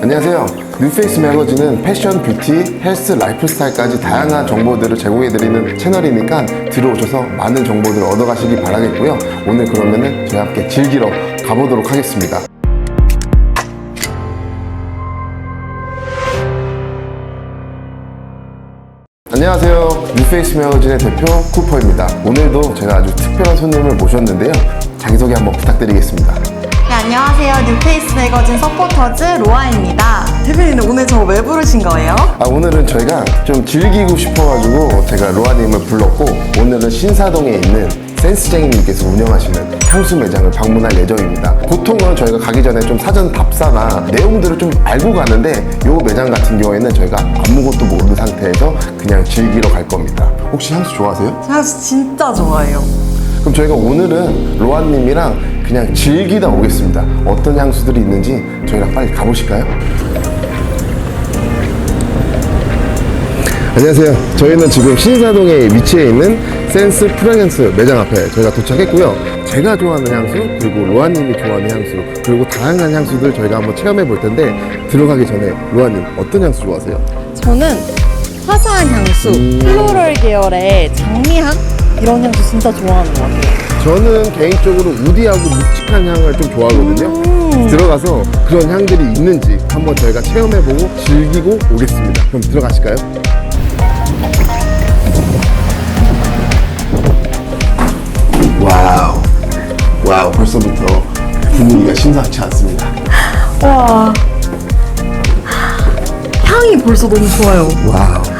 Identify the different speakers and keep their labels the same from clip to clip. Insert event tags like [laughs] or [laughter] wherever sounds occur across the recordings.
Speaker 1: 안녕하세요. 뉴페이스 매거진은 패션, 뷰티, 헬스, 라이프 스타일까지 다양한 정보들을 제공해드리는 채널이니까 들어오셔서 많은 정보들을 얻어가시기 바라겠고요. 오늘 그러면은 저희 함께 즐기러 가보도록 하겠습니다. 안녕하세요. 뉴페이스 매거진의 대표 쿠퍼입니다. 오늘도 제가 아주 특별한 손님을 모셨는데요. 자기소개 한번 부탁드리겠습니다.
Speaker 2: 네, 안녕하세요. 뉴페이스 매거진 서포터즈 로아입니다. 대표님 오늘 저 왜 부르신 거예요?
Speaker 1: 아, 오늘은 저희가 좀 즐기고 싶어가지고 제가 로아님을 불렀고 오늘은 신사동에 있는 센스쟁이님께서 운영하시는 향수 매장을 방문할 예정입니다. 보통은 저희가 가기 전에 좀 사전 답사나 내용들을 좀 알고 가는데 이 매장 같은 경우에는 저희가 아무것도 모르는 상태에서 그냥 즐기러 갈 겁니다. 혹시 향수 좋아하세요?
Speaker 2: 저 향수 진짜 좋아해요.
Speaker 1: 그럼 저희가 오늘은 로아님이랑 그냥 즐기다 오겠습니다. 어떤 향수들이 있는지 저희랑 빨리 가보실까요? 안녕하세요. 저희는 지금 신사동에 위치해 있는 센스 프라겐스 매장 앞에 저희가 도착했고요. 제가 좋아하는 향수, 그리고 로아님이 좋아하는 향수, 그리고 다양한 향수들 저희가 한번 체험해 볼 텐데 들어가기 전에 로아님 어떤 향수 좋아하세요?
Speaker 2: 저는 화사한 향수, 플로럴 계열의 장미향 이런 향수 진짜 좋아하는 것 같아요.
Speaker 1: 저는 개인적으로 우디하고 묵직한 향을 좀 좋아하거든요. 들어가서 그런 향들이 있는지 한번 저희가 체험해보고 즐기고 오겠습니다. 그럼 들어가실까요? 와우, 와우, 벌써부터 분위기가 심상치 않습니다.
Speaker 2: 와. 향이 벌써 너무 좋아요.
Speaker 1: 와우.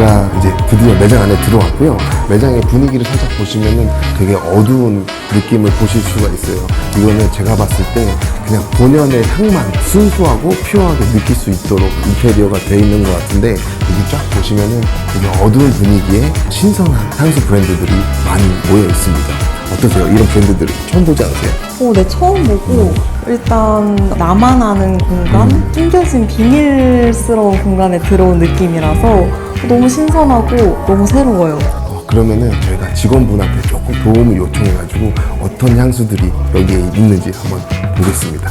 Speaker 1: 저희가 이제 드디어 매장 안에 들어왔고요. 매장의 분위기를 살짝 보시면은 되게 어두운 느낌을 보실 수가 있어요. 이거는 제가 봤을 때 그냥 본연의 향만 순수하고 퓨어하게 느낄 수 있도록 인테리어가 되어 있는 것 같은데 여기 쫙 보시면은 되게 어두운 분위기에 신선한 향수 브랜드들이 많이 모여 있습니다. 어떠세요? 이런 브랜드들 처음 보지 않으세요?
Speaker 2: 오, 네, 처음 보고 일단 나만 아는 공간, 숨겨진 비밀스러운 공간에 들어온 느낌이라서 너무 신선하고 너무 새로워요.
Speaker 1: 어, 그러면은 저희가 직원분한테 조금 도움을 요청해가지고 어떤 향수들이 여기에 있는지 한번 보겠습니다.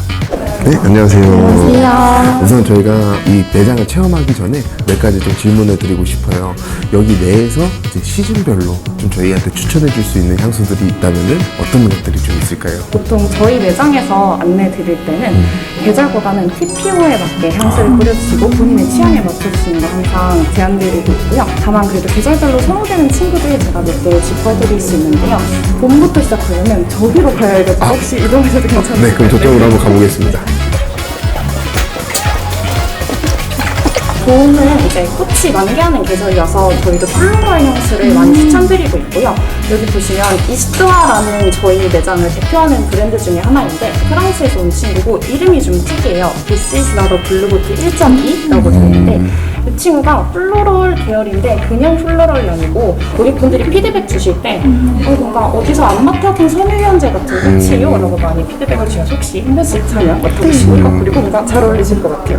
Speaker 1: 네, 안녕하세요.
Speaker 2: 안녕하세요.
Speaker 1: 우선 저희가 이 매장을 체험하기 전에 몇 가지 좀 질문을 드리고 싶어요. 여기 내에서 이제 시즌별로 좀 저희한테 추천해 줄 수 있는 향수들이 있다면은 어떤 것들이 좀 있을까요?
Speaker 3: 보통 저희 매장에서 안내 드릴 때는 계절보다는 TPO에 맞게 향수를 뿌려주시고 본인의 취향에 맞춰주시는 거 항상 제안드리고 있고요. 다만 그래도 계절별로 선호되는 친구들 제가 몇 개 짚어드릴 수 있는데요. 봄부터 시작하려면 저기로 가야겠죠. 혹시 이동하셔도 괜찮으세요?
Speaker 1: 네, 그럼 저쪽으로 한번 가보겠습니다.
Speaker 3: 봄은 이제 꽃이 만개하는 계절이어서 저희도 플로럴 향수를 많이 추천드리고 있고요. 여기 보시면 이스트와라는 저희 매장을 대표하는 브랜드 중에 하나인데 프랑스에서 온 친구고 이름이 좀 특이해요. This is not a blue bottle 1.2라고 되는데 이 친구가 플로럴 계열인데 그냥 플로럴이 아니고 고객분들이 피드백 주실 때 어, 뭔가 어디서 안 맡아본 섬유유연제 같은 꽃이요? 라고 많이 피드백을 주셔서 혹시 한 번씩 참여 맡아보시고요. 그리고 뭔가 잘 어울리실 것 같아요.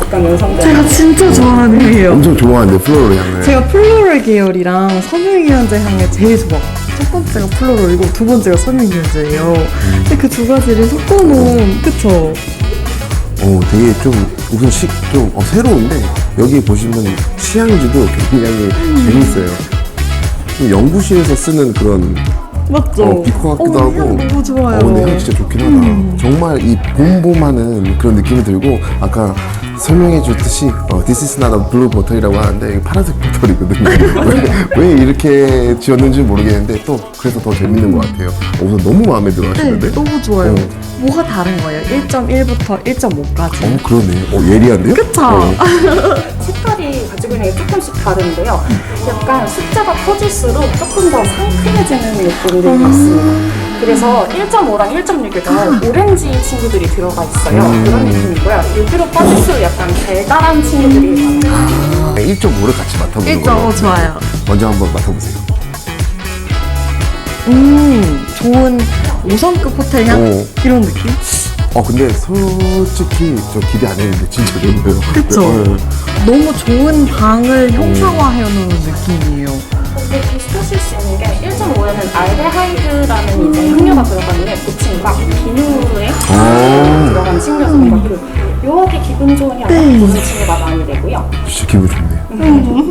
Speaker 3: 약간 연상대
Speaker 2: 제가 진짜 좋아하는 향이에요.
Speaker 1: 엄청 좋아하는데 플로럴 향을.
Speaker 2: 제가 플로럴 계열이랑 섬유유연제 향을 제일 좋아. 첫 번째가 플로럴이고 두 번째가 섬유유연제예요. 근데 그 두 가지를 섞어놓은 그쵸?
Speaker 1: 오, 되게 좀 우선 시, 좀 어, 새로운데 여기 보시면 취향지도 굉장히 재밌어요. 좀 연구실에서 쓰는 그런
Speaker 2: 맞죠?
Speaker 1: 어, 비코 같기도
Speaker 2: 어,
Speaker 1: 하고.
Speaker 2: 향 너무 좋아요.
Speaker 1: 어, 근데 향 진짜 좋긴 하다. 정말 이 봄봄하는 그런 느낌이 들고 아까 설명해 줬듯이 어, This is not a blue bottle이라고 하는데 파란색 보틀이거든요. [laughs] 왜, 왜 이렇게 지었는지 모르겠는데 또 그래서 더 재밌는 것 같아요. 어, 우선 너무 마음에 들어
Speaker 2: 네,
Speaker 1: 하시는데.
Speaker 2: 너무 좋아요.
Speaker 1: 어.
Speaker 2: 뭐가 다른 거예요? 1.1부터 1.5까지.
Speaker 1: 어, 그러네. 어, 예리한데요?
Speaker 2: 그쵸?
Speaker 1: 어. [laughs]
Speaker 3: 색깔이 가지고 있는 게 조금씩 다른데요. 약간 숫자가 커질수록 조금 더 상큼해지는 느낌들이 있습니다. 그래서 1.5랑 1.6에도 오렌지 친구들이 들어가 있어요.
Speaker 1: 음.
Speaker 3: 그런 느낌이고요. 여기로 빠질수록 약간 달달한 친구들이 많아요.
Speaker 1: 1.5를 같이 맡아보는 거예요.
Speaker 2: 1.5 좋아요.
Speaker 1: 먼저 한번 맡아보세요.
Speaker 2: 음, 좋은 5성급 호텔 향?
Speaker 1: 오.
Speaker 2: 이런 느낌?
Speaker 1: 어 근데 솔직히 저 기대 안 했는데 진짜 좋네요.
Speaker 2: 그쵸?
Speaker 1: 네.
Speaker 2: 너무 좋은 방을 형상화해 놓은 느낌이에요.
Speaker 3: 근데 비슷하실 수 있는 게 1.5에는 알데하이드라는 이제 향료가 들어가 있는데 그 친구가 비누에
Speaker 1: 아.
Speaker 3: 들어간 뭔가 그 묘하게 기분 좋은 향을
Speaker 2: 네.
Speaker 3: 보는 친구가 많이 되고요.
Speaker 1: 진짜 기분 좋네요.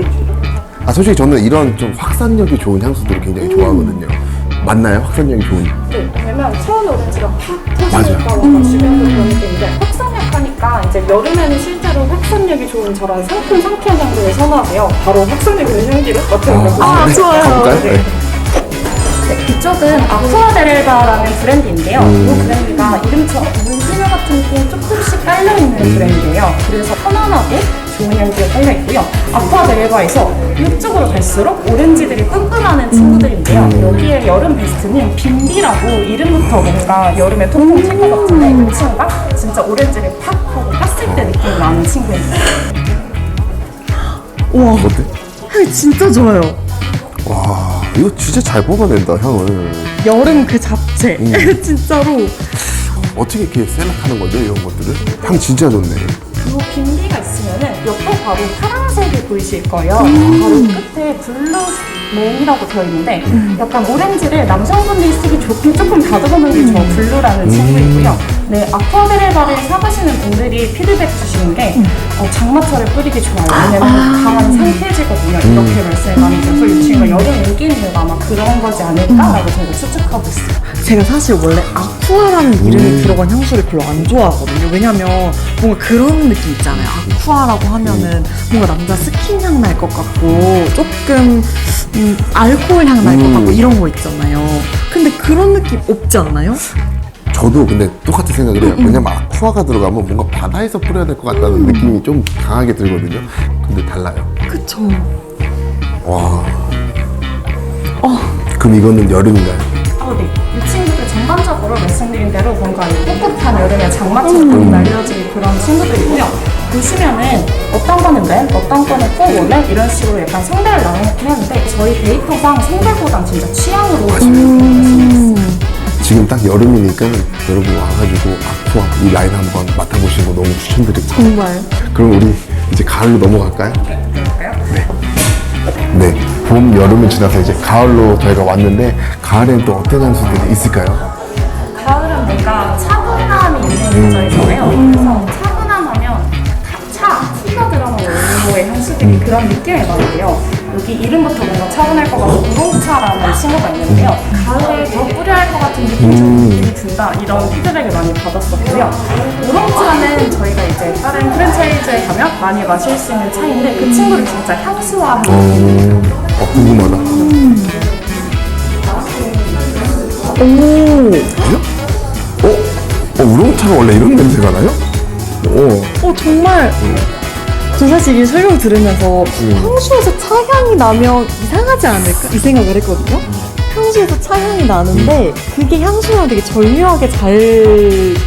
Speaker 1: 아 솔직히 저는 이런 좀 확산력이 좋은 향수들을 굉장히 좋아하거든요. 맞나요? 확산력이 좋은.
Speaker 3: 네, 왜냐면 처음에 오렌지가 팍. 터지니까 뭔가 주변도 그런 느낌인데 확산력 하니까 이제 여름에는 실제로 확산력이 좋은 저런 상큼 상쾌한 향들을 선호하세요. 바로 확산력 있는 향기를 맡아보려고
Speaker 2: 아,
Speaker 1: 네.
Speaker 2: 좋아요.
Speaker 1: 가볼까요? 네.
Speaker 3: 네, 이쪽은 아쿠아 데렐바라는 브랜드인데요.
Speaker 1: 음.
Speaker 3: 이 브랜드가 이름처럼 물소녀 같은 게 조금씩 깔려있는
Speaker 1: 음.
Speaker 3: 브랜드예요. 그래서 편안하고 좋은 향기가 깔려 있고요. 아쿠아데렐바에서 이쪽으로 갈수록 오렌지들이 뿜뿜하는 친구들인데요.
Speaker 1: 음.
Speaker 3: 여기에 여름 베스트는 빈비라고 이름부터 뭔가 여름에 통통 튈것 같은데 그 친구가 진짜 오렌지를 팍 하고 탔을 때 느낌이 나는 친구입니다.
Speaker 2: 우와,
Speaker 1: 어때?
Speaker 2: 향이 진짜 좋아요.
Speaker 1: 와 이거 진짜 잘 뽑아낸다 향을.
Speaker 2: 여름 그 자체. [laughs] 진짜로.
Speaker 1: 어떻게 이렇게 셀렉하는 거죠 이런 것들을? 향 진짜 좋네.
Speaker 3: 이 빈비가 있으면은 바로 파란색이 보이실 거예요.
Speaker 2: 음.
Speaker 3: 바로 끝에 블루맨이라고 되어 있는데 약간 오렌지를 남성분들이 쓰기 좋게 조금 다듬어놓은 게 저 블루라는 친구이고요. 네, 아쿠아베레바를 사가시는 분들이 피드백 주시는 게 어, 장마철에 뿌리기 좋아요. 왜냐면 강한 상쾌해지거든요. 이렇게 말씀을 많이 드려서 이 친구가 여름 인기 있는 아마 그런 거지 않을까라고 저희가 추측하고 있어요.
Speaker 2: 제가 사실 원래 아 쿠아라는 이름이 들어간 향수를 별로 안 좋아하거든요. 왜냐면 뭔가 그런 느낌 있잖아요. 아쿠아라고 하면은 뭔가 남자 스킨 향 날 것 같고 조금 음, 알코올 향 날것
Speaker 1: 음.
Speaker 2: 같고 이런 거 있잖아요. 근데 그런 느낌 없지 않아요?
Speaker 1: 저도 근데 똑같은 생각을 해요. 왜냐면 아쿠아가 들어가면 뭔가 바다에서 뿌려야 될 것 같다는 느낌이 좀 강하게 들거든요. 근데 달라요.
Speaker 2: 그쵸.
Speaker 1: 와. 그럼 이거는 여름인가요?
Speaker 3: 어, 네. 이 친구들 전반적으로 말씀드린 대로 뭔가 이 꿋꿋한 여름에 장마처럼 날려질 그런 친구들이고요. 보시면은 어떤 거는 맨, 어떤 거는 꼭 원래 이런 식으로 약간 성별을 나눠놓긴 하는데 저희 데이터상 성별보단 진짜 취향으로 음.
Speaker 1: 지금 딱 여름이니까 여러분 와가지고 아쿠아 이 라인 한번 맡아보시는 거 너무 추천드립니다.
Speaker 2: 정말.
Speaker 1: 그럼 우리 이제 가을로 넘어갈까요?
Speaker 3: 그럴까요?
Speaker 1: 네. 봄, 여름을 지나서 이제 가을로 저희가 왔는데 가을엔 또 어떤 향수들이 있을까요?
Speaker 3: 가을은 뭔가 차분함이 있는 계절이잖아요. 그래서 차분함하면 차, 티가 들어간 원료의 향수들이 그런 느낌을 받는데요. 여기 이름부터 뭔가 차분할 것 같은 우롱차라는 친구가 있는데요. 가을에 더 뿌려할 것 같은 느낌이 좀 느낌이 든다. 이런 피드백을 많이 받았었고요. 우롱차는 저희가 이제 다른 프랜차이즈에 가면 많이 마실 수 있는 차인데 그 친구를 진짜 향수화하는 느낌.
Speaker 1: 어, 어 궁금하다.
Speaker 2: 오.
Speaker 1: 어? 어, 우롱차가 원래 이런 냄새가 나요? 오.
Speaker 2: 어, 정말. 저 사실 이 설명 들으면서 향수에서 차향이 나면 이상하지 않을까? 이 생각을 했거든요. 향수에서 차향이 나는데 그게 향수랑 되게 절묘하게 잘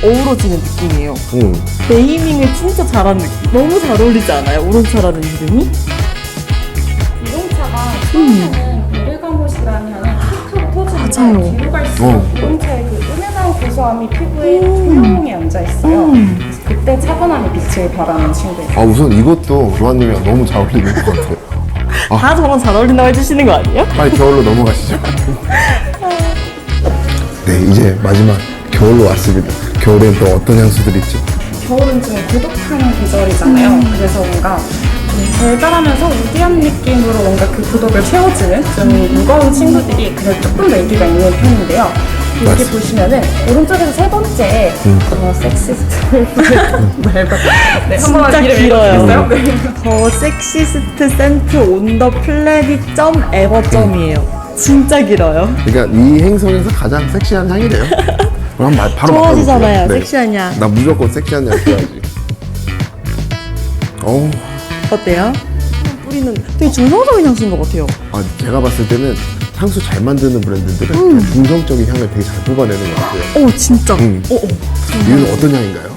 Speaker 2: 어우러지는 느낌이에요.
Speaker 1: 응.
Speaker 2: 네이밍을 진짜 잘한 느낌. 너무 잘 어울리지 않아요? 우롱차라는 이름이?
Speaker 3: 베르가못이라는 향이 탁탁 터지는데
Speaker 2: 맞아요.
Speaker 3: 뒤로 갈수록
Speaker 1: 어.
Speaker 3: 우롱차의 그 은은한 고소함이 피부에 조용히 앉아 있어요. 그래서 그때 차분함이 빛을 발하는 친구예요.
Speaker 1: 아, 우선 이것도 로아님이랑 너무 잘 어울리는 것 같아요.
Speaker 2: 다 저랑 잘 어울린다고 해주시는 거 아니에요?
Speaker 1: 빨리 겨울로 넘어가시죠. 네, 이제 마지막 겨울로 왔습니다. 겨울엔 또 어떤 향수들이 있죠?
Speaker 3: 겨울은 좀 고독한 계절이잖아요. 그래서 뭔가 좀 달달하면서 우디한 느낌으로 뭔가 그 고독을 채워주는 좀 무거운 친구들이 그래도 조금 더 인기가 있는 편인데요. 여기
Speaker 1: 맞습니다.
Speaker 3: 보시면은 오른쪽에서 세 번째 어, 섹시스트 말고 [laughs] 네, 한 번만
Speaker 2: 진짜
Speaker 3: 이름
Speaker 2: 길어요.
Speaker 3: 읽어주겠어요? 네.
Speaker 2: 더 섹시스트 센트 온더 플래닛 점 에버 점이에요. 진짜 길어요.
Speaker 1: 그러니까 이 행성에서 가장 섹시한 향이래요. 그럼 말 바로
Speaker 2: 좋아지잖아요. 섹시한 향.
Speaker 1: 나 무조건 섹시한 향 써야지. 어,
Speaker 2: 어때요? 뿌리는 되게 중성적인 향수인 것 같아요.
Speaker 1: 아, 제가 봤을 때는 향수 잘 만드는 브랜드들은 그냥 중성적인 향을 되게 잘 뽑아내는 것 같아요.
Speaker 2: 오 진짜.
Speaker 1: 음.
Speaker 2: 오, 오.
Speaker 1: 이유는 어떤 향인가요?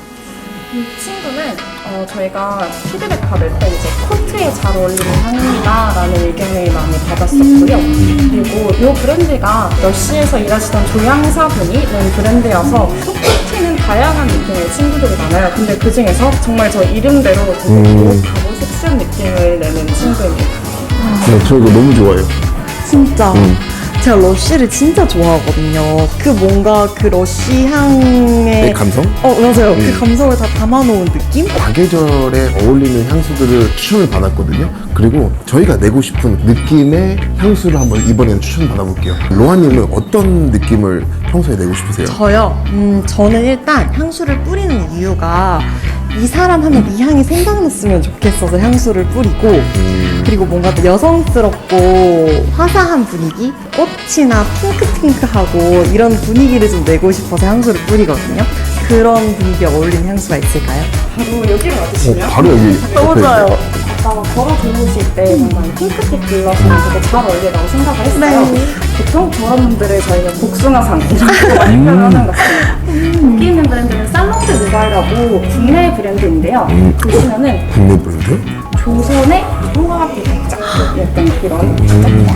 Speaker 3: 이 친구는 어, 저희가 피드백 받을 때 이제 코트에 잘 어울리는 향이다라는 의견을 많이 받았었고요. 그리고 이 브랜드가 러시에서 일하시던 조향사분이 낸 브랜드여서 튀는 다양한 느낌의 친구들이 많아요. 근데 그 중에서 정말 저 이름대로 되게 고급하고 섹시한 느낌을 내는 친구입니다.
Speaker 1: 네, 저 이거 너무 좋아해요.
Speaker 2: 진짜.
Speaker 1: 음.
Speaker 2: 제가 러쉬를 진짜 좋아하거든요. 그 뭔가 그 러쉬 향의
Speaker 1: 네, 감성?
Speaker 2: 어 맞아요.
Speaker 1: 음.
Speaker 2: 그 감성을 다 담아놓은 느낌?
Speaker 1: 사계절에 어울리는 향수들을 추천을 받았거든요. 그리고 저희가 내고 싶은 느낌의 향수를 한번 이번에는 추천 받아볼게요. 로아님은 어떤 느낌을 평소에 내고 싶으세요?
Speaker 2: 저요. 음 저는 일단 향수를 뿌리는 이유가 이 사람 하면 이 향이 생각났으면 좋겠어서 향수를 뿌리고
Speaker 1: 음,
Speaker 2: 그리고 뭔가 더 여성스럽고 화사한 분위기 꽃이나 핑크핑크하고 이런 분위기를 좀 내고 싶어서 향수를 뿌리거든요. 그런 분위기에 어울리는 향수가 있을까요?
Speaker 3: 바로 여기로 와주시면
Speaker 1: 어, 바로 여기.
Speaker 2: 너무
Speaker 1: 옆에
Speaker 2: 좋아요.
Speaker 3: 아까 걸어 들어오실 때 정말 핑크빛 블러셔랑 되게 잘 어울리라고 생각을 했어요.
Speaker 2: 네.
Speaker 3: 보통 저런 분들을 저희가 복숭아상 이렇게 많이 표현하는 것 같습니다. 여기 있는 브랜드는 살롱드 누발이라고 국내 브랜드인데요. 보시면은
Speaker 1: 국내 브랜드?
Speaker 3: 조선의 형광빛 백작 약간 그런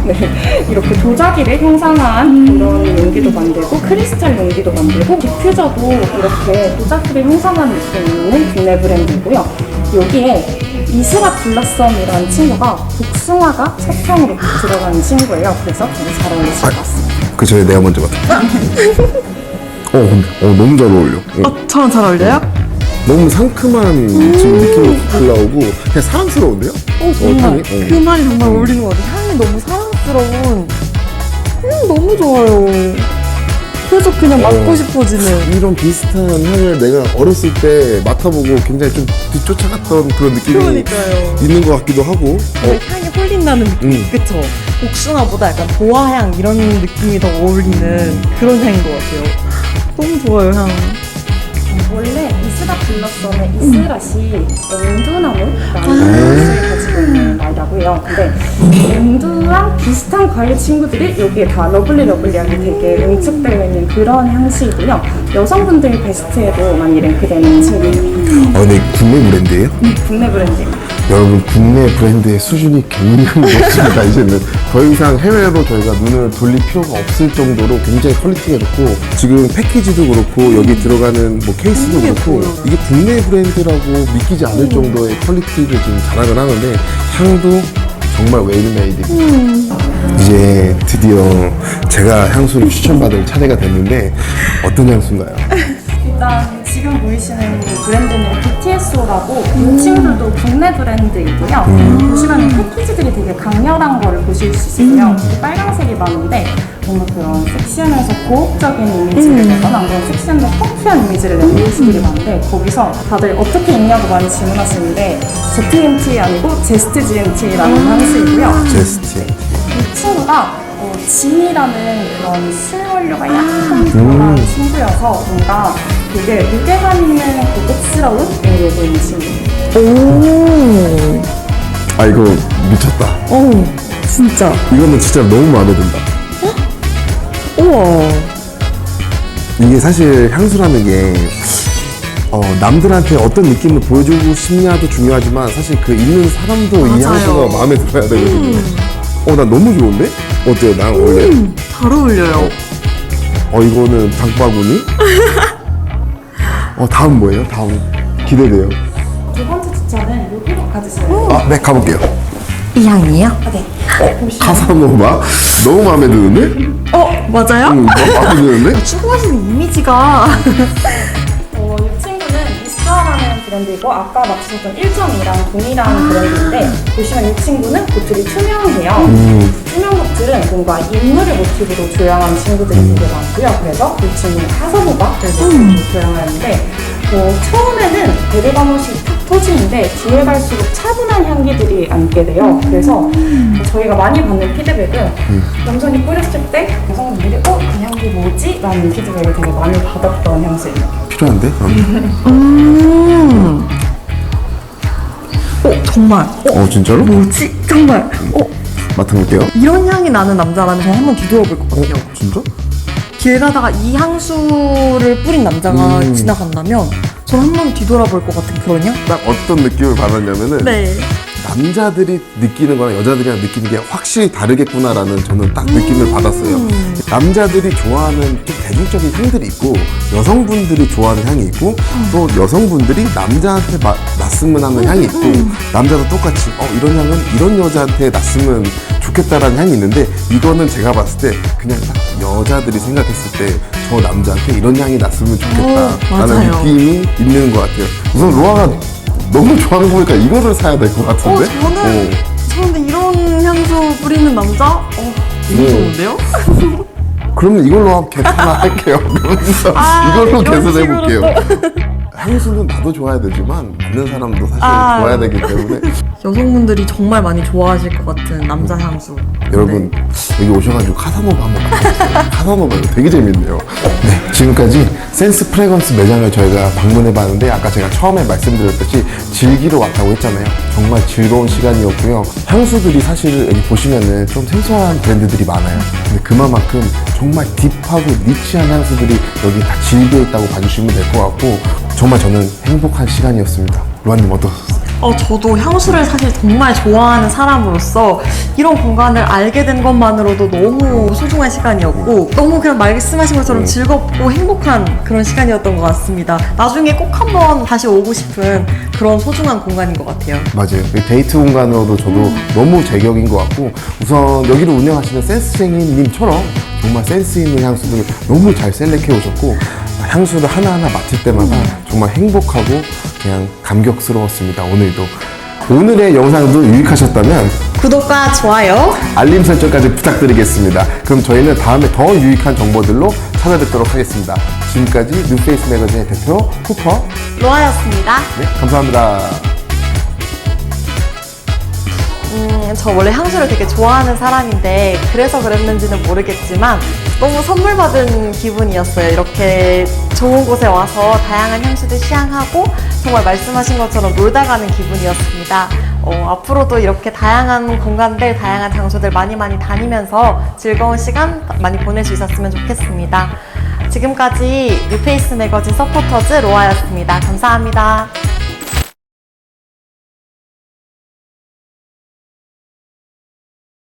Speaker 3: 네. [laughs] 이렇게 도자기를 형상한 그런 용기도 만들고 크리스탈 용기도 만들고 디퓨저도 이렇게 도자기를 형상한 느낌 있는 국내 브랜드이고요. 여기에 이스라 블라썸이라는 친구가 복숭아가 서평으로 들어가는 친구예요. 그래서 되게 잘 어울리실 것 같습니다.
Speaker 1: 그 전에 내가 먼저 맡아. [laughs] 어, 근데, 어, 너무 잘 어울려. 어,
Speaker 2: 어, 저랑 잘 어울려요?
Speaker 1: 너무 상큼한 지금 느낌이 올라오고 그냥 사랑스러운데요?
Speaker 2: 어, 정말
Speaker 1: 향이? 어.
Speaker 2: 그 말이 정말 어울리는 것 같아요. 향이 너무 사랑스러운. 음, 너무 좋아요. 계속 그냥 맡고
Speaker 1: 어.
Speaker 2: 싶어지는.
Speaker 1: 이런 비슷한 향을 내가 어렸을 때 맡아보고 굉장히 좀 뒤쫓아갔던 그런 느낌이
Speaker 2: 그러니까요.
Speaker 1: 있는 것 같기도 하고
Speaker 2: 왜
Speaker 1: 어,
Speaker 2: 향이 홀린다는 느낌?
Speaker 1: 음.
Speaker 2: 그쵸? 복숭아보다 약간 보아향 이런 느낌이 더 어울리는 그런 향인 것 같아요. 너무 좋아요, 향.
Speaker 3: 원래 이스라 블러썸의 이스라시 엔두나무라는 뜻을 가지고 있는 말이라고요. 근데 엔두랑 비슷한 과일 친구들이 여기에 다 러블리 러블리하게 되게 응축되어 있는 그런 향수이고요. 여성분들 베스트에도 많이 랭크되는 친구입니다.
Speaker 1: 아, 근데 국내 브랜드예요?
Speaker 3: 국내 브랜드입니다.
Speaker 1: 여러분 국내 브랜드의 수준이 굉장히 높습니다 [laughs] 이제는 더 이상 해외로 저희가 눈을 돌릴 필요가 없을 정도로 굉장히 퀄리티가 좋고 지금 패키지도 그렇고 여기 들어가는 뭐 케이스도 그렇고. 이게 국내 브랜드라고 믿기지 않을 정도의 퀄리티를 지금 자랑을 하는데 향도 정말 웨일메이드입니다 이제 드디어 제가 향수를 추천받을 차례가 됐는데 어떤 향수인가요? [laughs]
Speaker 3: 일단 지금 보이시는 이 브랜드는 BTS라고 이 친구들도 국내 브랜드이고요. 보시면 패키지들이 되게 강렬한 거를 보실 수 있어요. 빨간색이 많은데 뭔가 그런 섹시하면서 고혹적인 이미지를 내거나 그런 섹시한데 펑키한 이미지를 내는 모습들이 많은데 거기서 다들 어떻게 읽냐고 많이 질문하시는데 ZMT 아니고 제스트 GMT라는 향수이고요.
Speaker 1: 제스티
Speaker 3: 이 친구가 어, 진이라는 그런 술 원료가 약간 들어간 친구여서 뭔가 되게 무게감 있는 고급스러운 보이는 친구입니다.
Speaker 2: 오,
Speaker 1: 아 이거 미쳤다
Speaker 2: 오, 진짜.
Speaker 1: 이거는 진짜 너무 마음에 든다
Speaker 2: 우와.
Speaker 1: 이게 사실 향수라는 게 어, 남들한테 어떤 느낌을 보여주고 싶냐도 중요하지만 사실 그 있는 사람도 이
Speaker 2: 맞아요. 음.
Speaker 1: 향수가 마음에 들어야 되거든요. 어, 나 너무 좋은데? 어때요? 난 원래?
Speaker 2: 잘 어울려요.
Speaker 1: 어, 이거는 장바구니? 어, 다음 뭐예요? 다음. 기대돼요.
Speaker 3: 두 번째 추천은 여기로 가주세요.
Speaker 1: 아, 네, 가볼게요.
Speaker 2: 이 향이에요?
Speaker 3: 아, 네. 보시면
Speaker 1: 카사노바? 너무 마음에 드는데?
Speaker 2: 어, 맞아요?
Speaker 1: 응, 너무 마음에 드는데?
Speaker 2: 추구하시는 이미지가.
Speaker 3: 브랜드이고 아까 맞추셨던 1.2랑 동일한 브랜드인데 보시면 이 친구는 보틀이 투명해요. 투명 보틀은 뭔가 인물을 모티브로 조향한 친구들이 되게 많고요. 그래서 이 친구는 카사노바를 모티브로 조향하는데 어, 처음에는 베르가못이 탁 터지는데 뒤에 갈수록 차분한 향기들이 남게 돼요. 그래서 저희가 많이 받는 피드백은 남성이 뿌렸을 때 여성분들이 어? 그 향기 뭐지? 라는 피드백을 되게 많이 받았던 향수예요.
Speaker 1: 필요한데? 그럼.
Speaker 2: 음. 어, 정말. 어,
Speaker 1: 어, 진짜로?
Speaker 2: 뭐지? 정말. 어,
Speaker 1: 맡아볼게요.
Speaker 2: 이런 향이 나는 남자라면 저는 한번 뒤돌아볼 것
Speaker 1: 어?
Speaker 2: 같아요.
Speaker 1: 진짜?
Speaker 2: 길 가다가 이 향수를 뿌린 남자가
Speaker 1: 음.
Speaker 2: 지나간다면 저는 한번 뒤돌아볼 것 같은 그런 향?
Speaker 1: 딱 어떤 느낌을 받았냐면은
Speaker 2: 네.
Speaker 1: 남자들이 느끼는 거랑 여자들이랑 느끼는 게 확실히 다르겠구나라는 저는 딱 느낌을 받았어요. 남자들이 좋아하는 좀 대중적인 향들이 있고 여성분들이 좋아하는 향이 있고 또 여성분들이 남자한테 마- 놨으면 하는 향이 있고 남자도 똑같이 어 이런 향은 이런 여자한테 놨으면 좋겠다라는 향이 있는데 이거는 제가 봤을 때 그냥 딱 여자들이 생각했을 때 저 남자한테 이런 향이 났으면 좋겠다라는
Speaker 2: 맞아요.
Speaker 1: 느낌이 있는 것 같아요. 우선 로아가 너무 좋아하는 거 보니까 이거를 사야 될것
Speaker 2: 어,
Speaker 1: 같은데?
Speaker 2: 저는, 저는 이런 향수 뿌리는 남자? 어, 되게
Speaker 1: 네.
Speaker 2: 좋은데요? [laughs]
Speaker 1: 어, 그러면 이걸로 한번 개 하나 할게요. 그러면서
Speaker 2: 아,
Speaker 1: 이걸로
Speaker 2: 이런
Speaker 1: 계속
Speaker 2: 식으로
Speaker 1: 해볼게요. 향수는 나도 좋아야 되지만 맞는 사람도 사실
Speaker 2: 아.
Speaker 1: 좋아야 되기 때문에
Speaker 2: 여성분들이 정말 많이 좋아하실 것 같은 남자 향수.
Speaker 1: 여러분
Speaker 2: 네.
Speaker 1: 여기 오셔가지고 카사노바 한번 맡아보세요. 카사노바 이거 되게 재밌네요. 네, 지금까지 센스 프레건스 매장을 저희가 방문해봤는데 아까 제가 처음에 말씀드렸듯이 즐기러 왔다고 했잖아요. 정말 즐거운 시간이었고요. 향수들이 사실 여기 보시면은 좀 생소한 브랜드들이 많아요. 근데 그만큼 정말 딥하고 니치한 향수들이 여기 다 질겨 있다고 봐주시면 될 것 같고 정말 저는 행복한 시간이었습니다. 로아님 어떠셨어요?
Speaker 2: 어, 저도 향수를 사실 정말 좋아하는 사람으로서 이런 공간을 알게 된 것만으로도 너무 소중한 시간이었고 너무 그냥 말씀하신 것처럼 즐겁고 행복한 그런 시간이었던 것 같습니다. 나중에 꼭 한번 다시 오고 싶은 그런 소중한 공간인 것 같아요.
Speaker 1: 맞아요. 이 데이트 공간으로도 저도 너무 제격인 것 같고 우선 여기를 운영하시는 센스쟁이님처럼 정말 센스 있는 향수들을 너무 잘 셀렉해 오셨고 향수를 하나하나 맡을 때마다 정말 행복하고 그냥 감격스러웠습니다. 오늘도. 오늘의 영상도 유익하셨다면
Speaker 2: 구독과 좋아요
Speaker 1: 알림 설정까지 부탁드리겠습니다. 그럼 저희는 다음에 더 유익한 정보들로 찾아뵙도록 하겠습니다. 지금까지 뉴페이스 매거진의 대표 쿠퍼
Speaker 2: 로아였습니다.
Speaker 1: 네, 감사합니다.
Speaker 2: 음, 저 원래 향수를 되게 좋아하는 사람인데 그래서 그랬는지는 모르겠지만 너무 선물 받은 기분이었어요. 이렇게 좋은 곳에 와서 다양한 향수들 시향하고 정말 말씀하신 것처럼 놀다 가는 기분이었습니다. 어, 앞으로도 이렇게 다양한 공간들, 다양한 장소들 많이 많이 다니면서 즐거운 시간 많이 보낼 수 있었으면 좋겠습니다. 지금까지 뉴페이스 매거진 서포터즈 로아였습니다. 감사합니다.